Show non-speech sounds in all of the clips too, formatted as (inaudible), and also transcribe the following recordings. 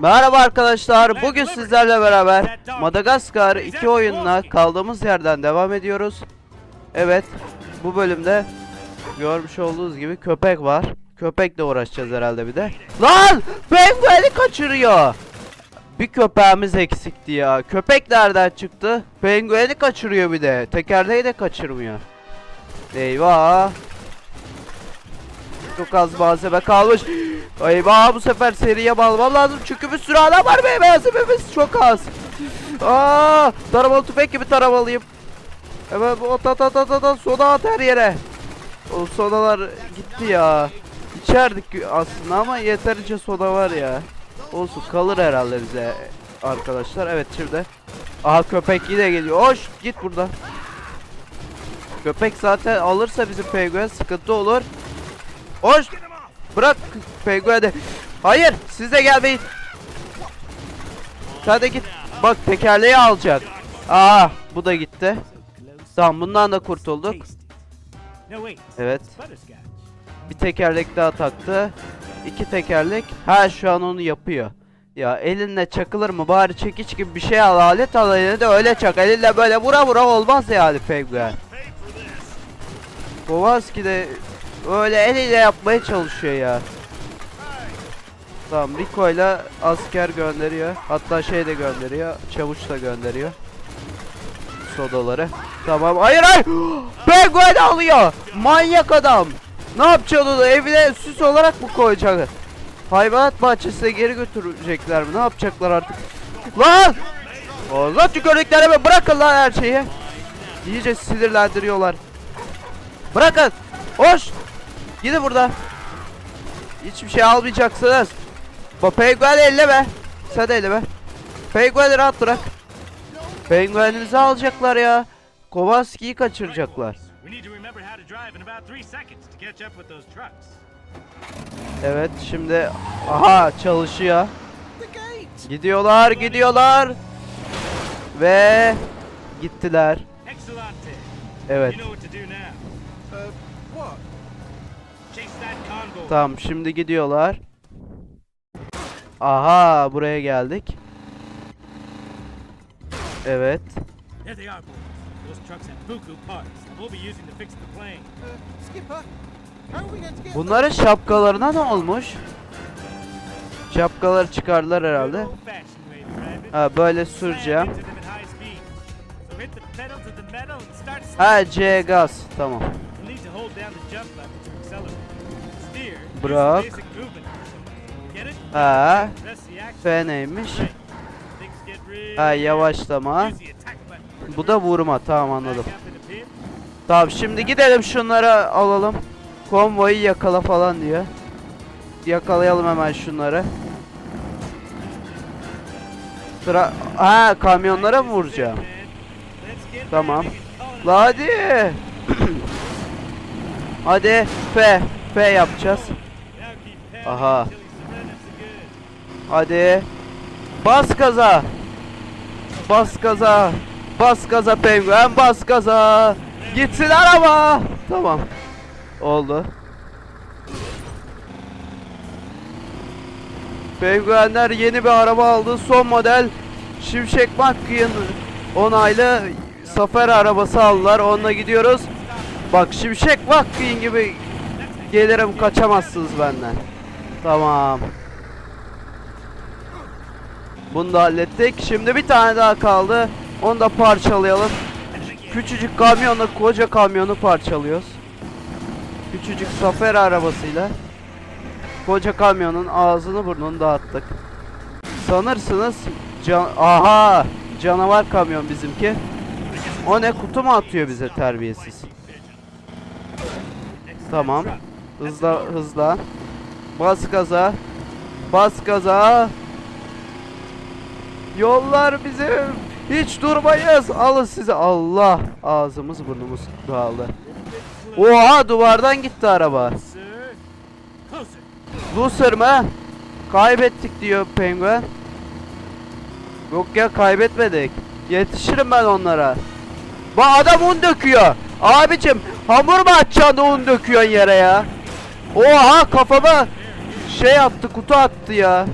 Merhaba arkadaşlar. Bugün sizlerle beraber Madagaskar 2 oyununa kaldığımız yerden devam ediyoruz. Evet. Bu bölümde görmüş olduğunuz gibi köpek var. Köpekle uğraşacağız herhalde bir de. Lan! Pengueni kaçırıyor. Bir köpeğimiz eksikti ya. Köpek nereden çıktı? Pengueni kaçırıyor bir de. Tekerleği de kaçırmıyor. Eyvah. Çok az malzeme kalmış. Eyvah bu sefer seriye bağlamam lazım çünkü bir sürü adam var ve malzememiz çok az. Aa, taramalı tüfek gibi taramalıyım. Hemen at at at at at, at soda at her yere. O sodalar gitti ya. İçerdik aslında ama yeterince soda var ya. Olsun kalır herhalde bize arkadaşlar. Evet şimdi. Aha köpek yine geliyor. Hoş git buradan. Köpek zaten alırsa bizim penguen sıkıntı olur. Hoş. Bırak pengueni. Hayır siz de gelmeyin. Sen de git. Bak tekerleği alacak. Aa bu da gitti. Tamam bundan da kurtulduk. Evet. Bir tekerlek daha taktı. İki tekerlek. Ha şu an onu yapıyor. Ya elinle çakılır mı? Bari çekiç gibi bir şey al. Alet al eline de öyle çak. Elinle böyle vura vura olmaz yani penguen. Kowalski de öyle eliyle yapmaya çalışıyor ya. Tamam Rico ile asker gönderiyor. Hatta şey de gönderiyor. Çavuş da gönderiyor. Sodaları. Tamam. Hayır hayır. (gasps) Penguen alıyor. Manyak adam. Ne yapacaksın onu? Evine süs olarak mı koyacak? Hayvanat bahçesine geri götürecekler mi? Ne yapacaklar artık? Lan! Allah tükürdüklerimi bırakın lan her şeyi. İyice sinirlendiriyorlar. Bırakın. Hoş. Gidin burada. Hiçbir şey almayacaksınız. Bu penguen elleme. Sen de elleme. Pengueni rahat bırak. Pengueninizi alacaklar ya. Kowalski'yi kaçıracaklar. Evet şimdi aha çalışıyor. Gidiyorlar gidiyorlar. Ve gittiler. Evet. Tamam şimdi gidiyorlar. Aha buraya geldik. Evet. There they are, boys. Those trucks have buku parts that we'll be using to fix the plane. Skipper, how are we going to get Bunların şapkalarına ne olmuş? Şapkaları çıkardılar herhalde. Ha böyle süreceğim. Ha C gaz tamam. İt? Ha. F neymiş? Ha yavaşlama. Bu da vurma tamam anladım. Tamam şimdi gidelim şunları alalım. Konvoyu yakala falan diyor. Yakalayalım hemen şunları. Sıra... Ha kamyonlara mı vuracağım? Tamam. La hadi. (clears throat) hadi F. F yapacağız. Aha. Hadi. Bas gaza. Bas gaza. Bas gaza penguen bas gaza. Gitsin araba. Tamam. Oldu. Penguenler yeni bir araba aldı. Son model Şimşek McQueen onaylı Zafer arabası aldılar. Onunla gidiyoruz. Bak Şimşek McQueen gibi gelirim kaçamazsınız benden. Tamam. Bunu da hallettik. Şimdi bir tane daha kaldı. Onu da parçalayalım. Küçücük kamyonla koca kamyonu parçalıyoruz. Küçücük Zafer arabasıyla koca kamyonun ağzını burnunu dağıttık. Sanırsınız can aha canavar kamyon bizimki. O ne kutu mu atıyor bize terbiyesiz. Tamam. Hızla hızla. Bas gaza. Bas gaza. Yollar bizim. Hiç durmayız. Alın size. Allah. Ağzımız burnumuz dağıldı. Oha duvardan gitti araba. Loser mı? Kaybettik diyor penguen. Yok ya kaybetmedik. Yetişirim ben onlara. Bu adam un döküyor. Abicim hamur mu atacaksın un döküyorsun yere ya? Oha kafama şey attı kutu attı ya.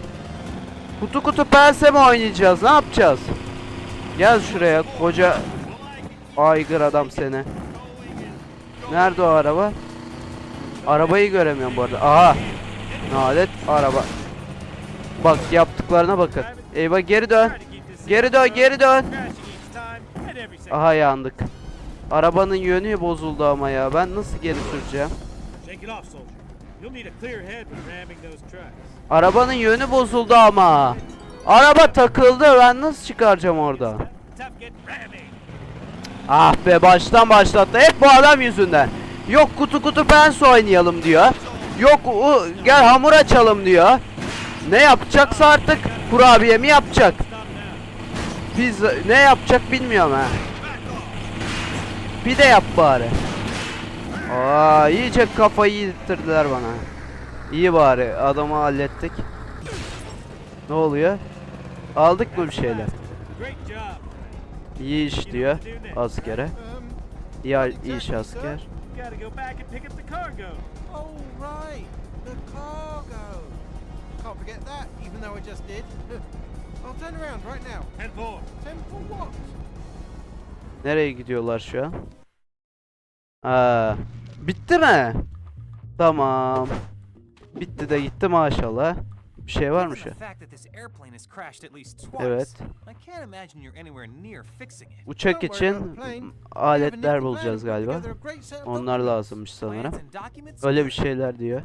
Kutu kutu pense mi oynayacağız? Ne yapacağız? Gel şuraya koca aygır adam seni. Nerede o araba? Arabayı göremiyorum bu arada. Aha. Nalet araba. Bak yaptıklarına bakın. Eyvah geri dön. Geri dön, geri dön. Aha yandık. Arabanın yönü bozuldu ama ya. Ben nasıl geri süreceğim? Shake it off, soldier. You'll need a clear head when ramming those trucks. Arabanın yönü bozuldu ama. Araba takıldı. Ben nasıl çıkaracağım ramming. Ah be baştan başlattı. Hep bu adam yüzünden. Yok kutu kutu pens oynayalım diyor. Yok u, gel hamur açalım diyor. Ne yapacaksa artık kurabiye mi yapacak? Pizza ne yapacak bilmiyorum ha. Pide yap bari. Aa iyice kafayı yedirttirdiler bana. İyi bari adamı hallettik. Ne oluyor? Aldık mı bir şeyler? İyi iş diyor askere. İyi, iş asker. Nereye gidiyorlar şu an? Aa, bitti mi? Tamam. Bitti de gitti maşallah. Bir şey var mı şu? Evet. I can't imagine you're anywhere near fixing it. Uçak için aletler bulacağız galiba. Onlar lazımmış sanırım. Öyle bir şeyler diyor.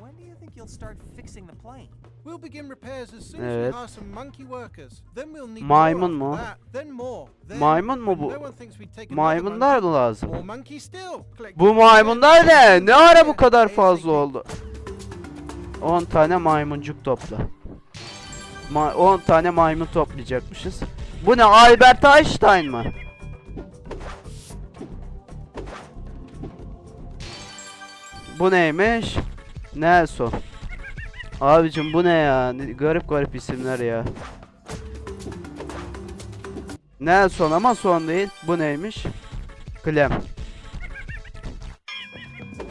When do you think you'll start fixing the plane? We'll begin repairs as soon as Evet. we hire some monkey workers. Then we'll need Maymun more mu? that. Then more. Then Maymun mu bu? No one thinks another Maymunlar mı monkey, lazım? More monkey still. Collect Bu maymunlar ne? Ne ara bu kadar fazla oldu? 10 tane maymuncuk topla. Ma 10 tane maymun toplayacakmışız. Bu ne? Albert Einstein mı? Bu neymiş? Nelson. Abicim bu ne ya? Garip garip isimler ya. Nelson ama son değil. Bu neymiş? Clem.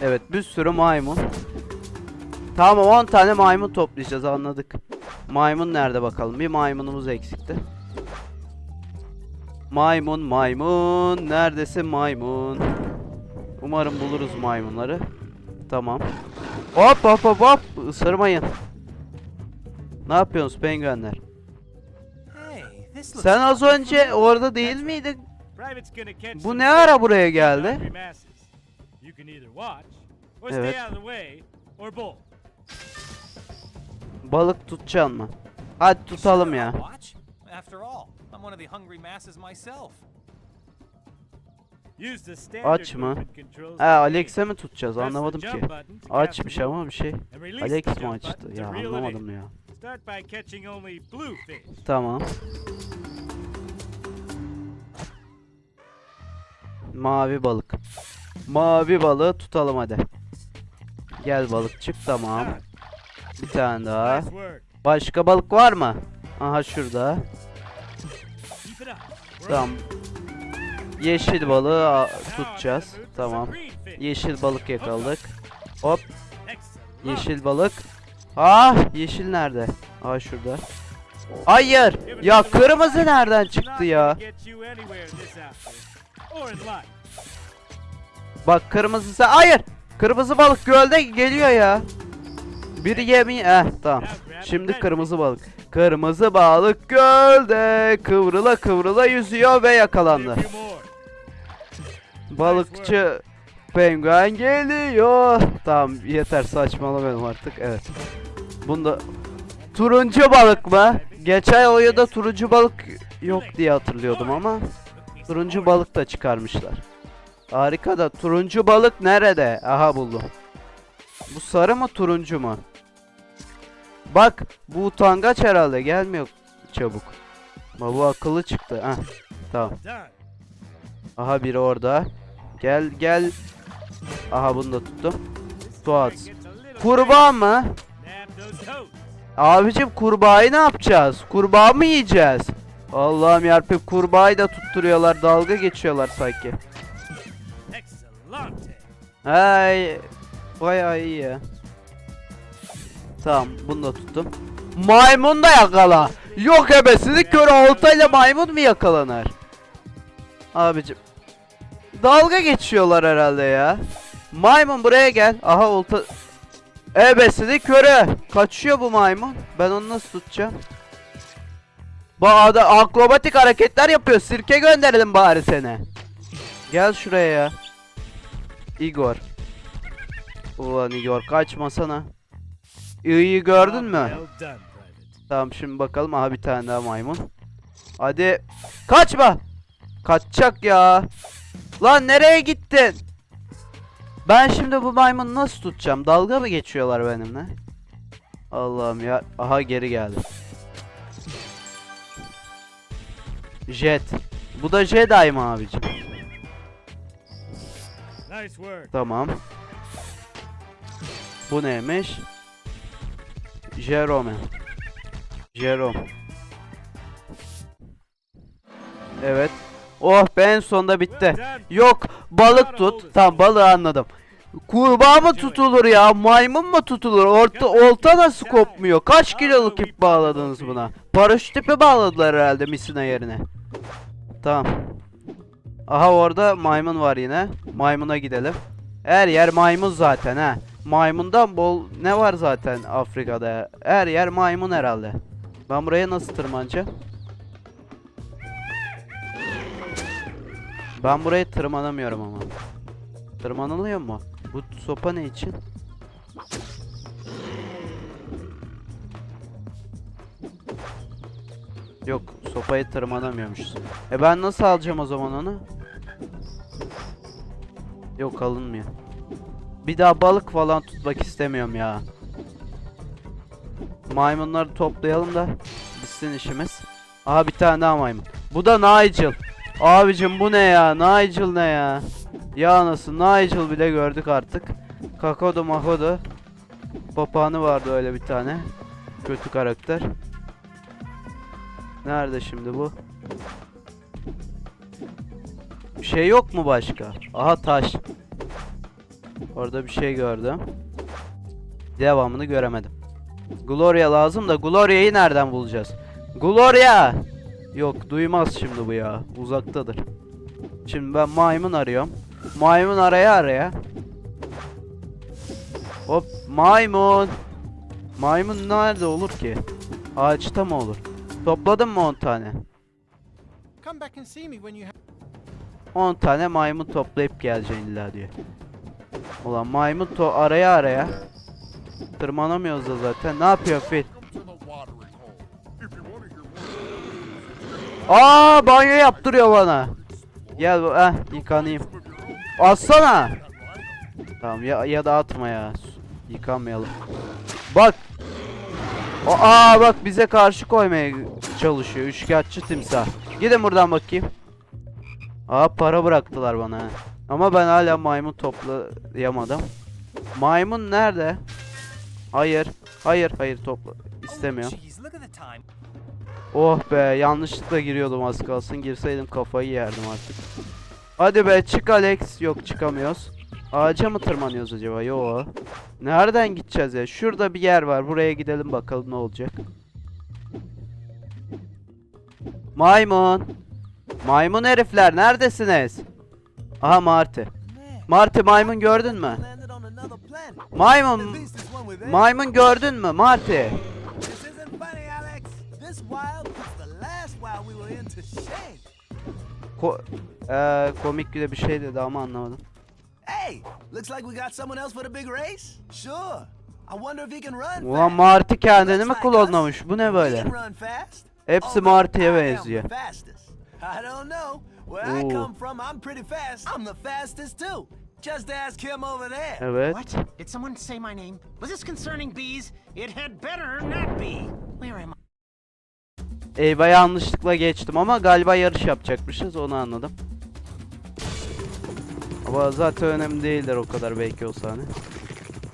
Evet bir sürü maymun. Tamam 10 tane maymun toplayacağız anladık. Maymun nerede bakalım? Bir maymunumuz eksikti. Maymun maymun neredesin maymun? Umarım buluruz maymunları. Tamam. Hop hop hop hop ısırmayın. Ne yapıyorsunuz penguenler? Sen az önce orada değil miydin? Bu ne ara buraya geldi? Evet. Balık tutacaksın mı? Hadi tutalım ya. Aç mı? He Alex'e mi tutacağız anlamadım ki. Açmış ama bir şey. Alex mi açtı? Ya anlamadım ya. Tamam. Mavi balık. Mavi balığı tutalım hadi. Gel balıkçık tamam. Bir tane daha. Başka balık var mı? Aha şurada. Tamam. Yeşil balığı tutacağız. Tamam. Yeşil balık yakaladık. Hop yeşil balık. Ah yeşil nerede? Aa şurada. Hayır. Ya kırmızı nereden çıktı ya? Bak kırmızısı. Hayır. Kırmızı balık gölde geliyor ya. Biri yemi. Eh tamam. Şimdi kırmızı balık. Kırmızı balık gölde kıvrıla kıvrıla yüzüyor ve yakalandı. Balıkçı penguen geliyor. Tamam yeter saçmalamayalım artık. Evet. Bunda turuncu balık mı? Geçen oyunda turuncu balık yok diye hatırlıyordum ama turuncu balık da çıkarmışlar. Harika da turuncu balık nerede? Aha buldum. Bu sarı mı turuncu mu? Bak bu utangaç herhalde gelmiyor çabuk. Ama bu akıllı çıktı. Heh, tamam. Aha biri orada. Gel gel. Aha bunu da tuttum. Suat. Kurbağa mı? Abicim kurbağayı ne yapacağız? Kurbağa mı yiyeceğiz? Allah'ım yarpım kurbağayı da tutturuyorlar. Dalga geçiyorlar sanki. Hay. Bayağı iyi ya. Tamam bunu da tuttum. Maymun da yakala. Yok ebesini kör oltayla maymun mu yakalanır? Abicim. Dalga geçiyorlar herhalde ya. Maymun buraya gel. Aha olta. Ebesini köre. Kaçıyor bu maymun. Ben onu nasıl tutacağım? Bağda akrobatik hareketler yapıyor. Sirke gönderelim bari seni. Gel şuraya ya. Igor. Ulan Igor kaçmasana. İyi gördün mü? Tamam şimdi bakalım. Aha bir tane daha maymun. Hadi. Kaçma. Kaçacak ya. Lan nereye gittin? Ben şimdi bu maymunu nasıl tutacağım? Dalga mı geçiyorlar benimle? Allah'ım ya. Aha geri geldi. Jet. Bu da Jedi mi abicim? Nice work. Tamam. Bu neymiş? Jerome. Jerome. Evet. Oh ben sonunda bitti. Yok balık tut. Tamam balığı anladım. Kurbağa mı tutulur ya? Maymun mu tutulur? Orta, olta nasıl kopmuyor? Kaç kiloluk ip bağladınız buna? Paraşüt ipi bağladılar herhalde misina yerine. Tamam. Aha orada maymun var yine. Maymuna gidelim. Her yer maymun zaten ha. Maymundan bol ne var zaten Afrika'da? Her yer maymun herhalde. Ben buraya nasıl tırmanacağım? Ben buraya tırmanamıyorum ama. Tırmanılıyor mu? Bu sopa ne için? Yok, sopayı tırmanamıyormuşuz. E ben nasıl alacağım o zaman onu? Yok alınmıyor. Bir daha balık falan tutmak istemiyorum ya. Maymunları toplayalım da bitsin işimiz. Aha bir tane daha maymun. Bu da Nigel. Abicim bu ne ya? Nigel ne ya? Ya anasını Nigel bile gördük artık. Kakodo makodo. Papağanı vardı öyle bir tane. Kötü karakter. Nerede şimdi bu? Bir şey yok mu başka? Aha taş. Orada bir şey gördüm. Devamını göremedim. Gloria lazım da Gloria'yı nereden bulacağız? Gloria! Yok duymaz şimdi bu ya. Uzaktadır. Şimdi ben maymun arıyorum. Maymun araya araya. Hop maymun. Maymun nerede olur ki? Ağaçta mı olur? Topladın mı 10 tane? Come back and see me when you have. 10 tane maymun toplayıp geleceksin illa diyor. Ulan maymun to araya araya. Tırmanamıyoruz da zaten. Ne yapıyor fil? Aa banyo yaptırıyor bana. Gel eh yıkanayım. Atsana. Tamam ya ya da atma ya. Yıkanmayalım. Bak. Aa bak bize karşı koymaya çalışıyor. Üçkağıtçı timsah. Gidin buradan bakayım. Aa para bıraktılar bana. Ama ben hala maymun toplayamadım. Maymun nerede? Hayır. Hayır, hayır topla. İstemiyorum. Oh be, yanlışlıkla giriyordum az kalsın. Girseydim kafayı yerdim artık. Hadi be, çık Alex. Yok çıkamıyoruz. Ağaca mı tırmanıyoruz acaba? Yo. Nereden gideceğiz ya? Şurada bir yer var. Buraya gidelim bakalım ne olacak. Maymun. Maymun herifler neredesiniz? Aha Marty. Marty maymun gördün mü? Maymun. Maymun gördün mü Marty? Ko eee, komik de bir şey dedi ama anlamadım. Hey, looks like we got someone else for the big race. Sure. I wonder if he can run Ulan. Marty kendini mi klonlamış? Bu ne böyle? Hepsi Oh, Marty'ye benziyor. I don't know. Where I come from, I'm pretty fast. I'm the fastest too. Just ask him over there. Evet. What? Did someone say my name? Was this concerning bees? It had better not be. Where am I? Eyvah yanlışlıkla geçtim ama galiba yarış yapacakmışız onu anladım. Ama zaten önemli değildir o kadar belki o sahne.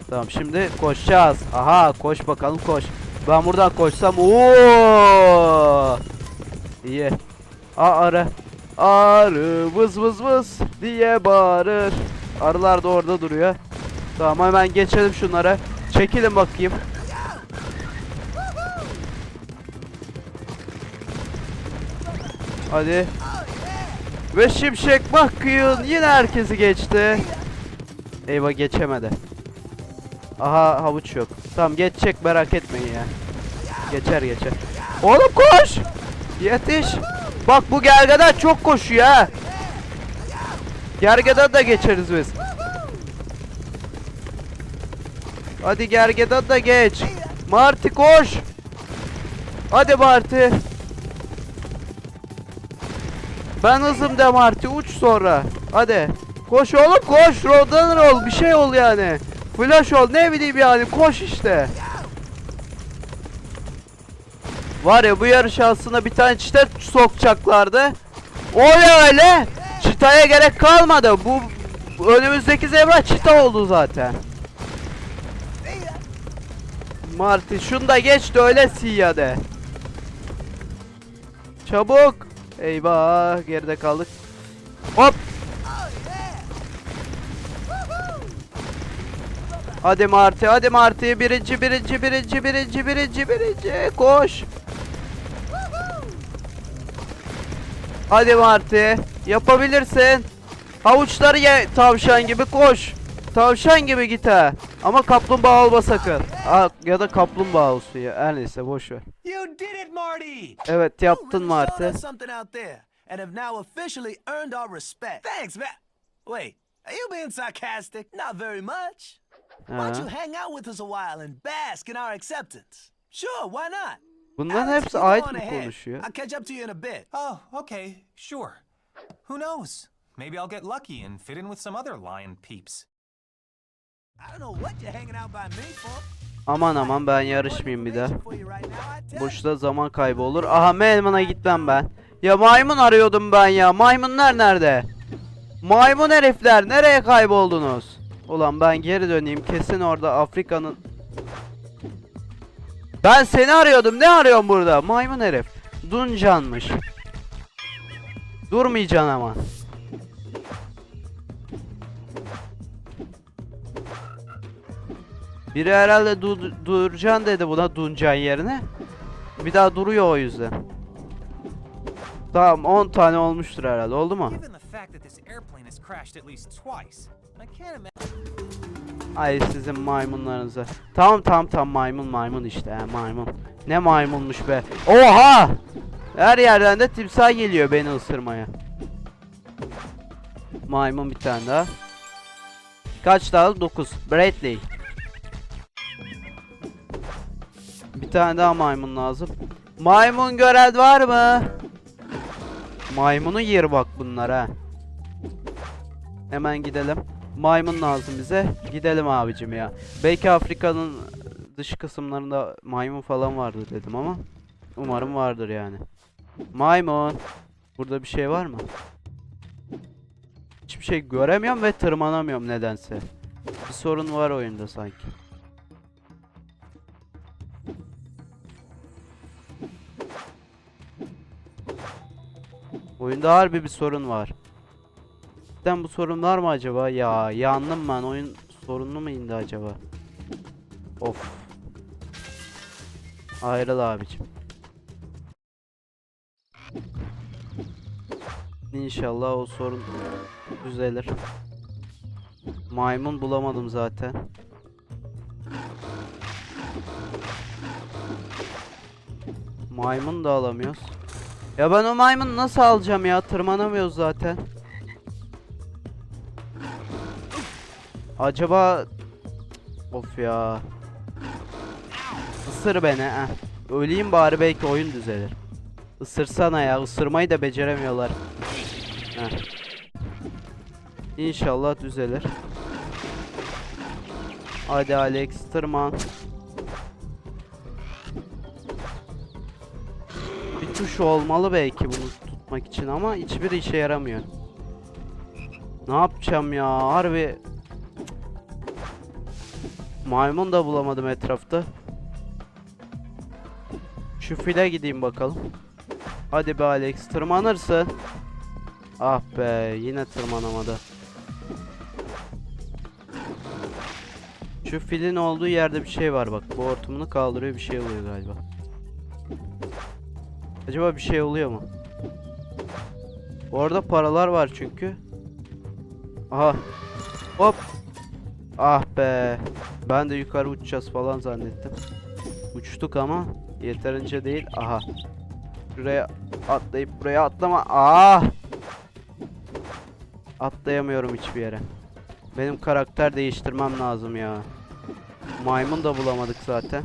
Tamam şimdi koşacağız. Aha koş bakalım koş. Ben buradan koşsam ooo. İyi. Aa arı. Arı vız vız vız diye bağırır. Arılar da orada duruyor. Tamam hemen geçelim şunlara. Çekilin bakayım. Hadi. Ve Şimşek McQueen yine herkesi geçti. Eyvah geçemedi. Aha havuç yok. Tamam geçecek merak etmeyin ya. Geçer geçer. Oğlum koş! Yetiş! Bak bu gergedan çok koşuyor ha. Gergedan da geçeriz biz. Hadi gergedan da geç. Marty koş. Hadi Marty. Ben hızım de Marty uç sonra. Hadi. Koş oğlum koş. Roadrunner ol. Bir şey ol yani. Flash ol. Ne bileyim yani. Koş işte. Var ya bu yarış aslında bir tane çita sokacaklardı. O ya öyle. Çitaya gerek kalmadı. Bu önümüzdeki zebra çita oldu zaten. Marty şunu da geç de öyle siyah de. Çabuk. Eyvah geride kaldık. Hop. Hadi Marty, hadi Marty. Birinci, birinci, birinci, birinci, birinci, birinci. Koş. Hadi Marty. Yapabilirsin. Havuçları ye tavşan gibi koş. Tavşan gibi git ha. Ama kaplumbağa olma sakın. Aa, ya da kaplumbağa olsun ya. Her neyse boş ver. You did it, Marty! Evet yaptın Marty. us something out there, and have now officially earned our respect. Thanks, man. Wait, are you being sarcastic? Not very much. Why don't you hang out with us a while and bask in our acceptance? Sure, why not? Bunların hepsi ait mi konuşuyor? I'll catch up to you in a bit. Oh, okay, sure. Who knows? Maybe I'll get lucky and fit in with some other lion peeps. Aman aman ben yarışmayayım bir you. Boşta zaman kaybı olur. Aha Melman'a gitmem ben. Ya maymun arıyordum ben ya. Maymunlar nerede? Maymun herifler nereye kayboldunuz? Ulan ben geri döneyim. Kesin orada Afrika'nın... Ben seni arıyordum. Ne arıyorsun burada? Maymun herif. Duncanmış. Durmayacaksın ama. Biri herhalde dur duracaksın dedi buna Duncan yerine. Bir daha duruyor o yüzden. Tamam 10 tane olmuştur herhalde oldu mu? Ay sizin maymunlarınıza. Tamam tamam tamam maymun maymun işte he, maymun. Ne maymunmuş be. Oha! Her yerden de timsah geliyor beni ısırmaya. Maymun bir tane daha. Kaç daha? 9. Bradley. Bir tane daha maymun lazım. Maymun gören var mı? Maymunu yer bak bunlar ha. Hemen gidelim. Maymun lazım bize. Gidelim abicim ya. Belki Afrika'nın dış kısımlarında maymun falan vardır dedim ama umarım vardır yani. Maymun. Burada bir şey var mı? Hiçbir şey göremiyorum ve tırmanamıyorum nedense. Bir sorun var oyunda sanki. Oyunda harbi bir sorun var. Cidden bu sorun var mı acaba? Ya yandım ben. Oyun sorunlu mu indi acaba? Of. Ayrıl abicim. İnşallah o sorun düzelir. Maymun bulamadım zaten. Maymun da alamıyoruz. Ya ben o maymunu nasıl alacağım ya? Tırmanamıyoruz zaten. Acaba of ya. Isır beni ha. Öleyim bari belki oyun düzelir. Isırsana ya. Isırmayı da beceremiyorlar. Heh. İnşallah düzelir. Hadi Alex tırman. Bir tuş olmalı belki bunu tutmak için ama hiçbir işe yaramıyor. Ne yapacağım ya harbi Maymun da bulamadım etrafta. Şu file gideyim bakalım. Hadi be Alex tırmanırsın. Ah be yine tırmanamadı. Şu filin olduğu yerde bir şey var bak. Bu hortumunu kaldırıyor bir şey oluyor galiba. Acaba bir şey oluyor mu? Orada paralar var çünkü. Aha. Hop. Ah be. Ben de yukarı uçacağız falan zannettim. Uçtuk ama yeterince değil. Aha. Şuraya atlayıp buraya atlama. Ah. Atlayamıyorum hiçbir yere. Benim karakter değiştirmem lazım ya. Maymun da bulamadık zaten.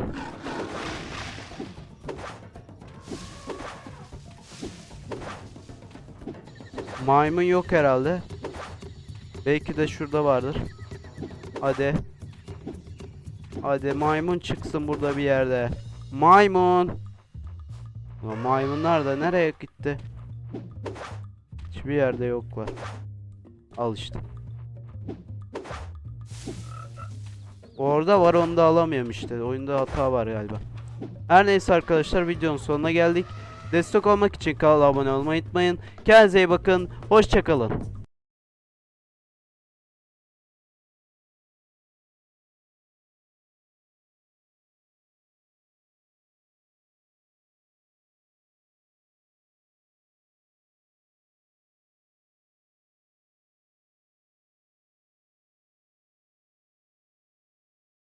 Maymun yok herhalde. Belki de şurada vardır. Hadi. Hadi maymun çıksın burada bir yerde. Maymun. Ulan maymunlar da nereye gitti? Hiçbir yerde yoklar. Al işte. Orada var onu da alamıyorum işte. Oyunda hata var galiba. Her neyse arkadaşlar videonun sonuna geldik. Destek olmak için kanala abone olmayı unutmayın. Kendinize iyi bakın. Hoşçakalın.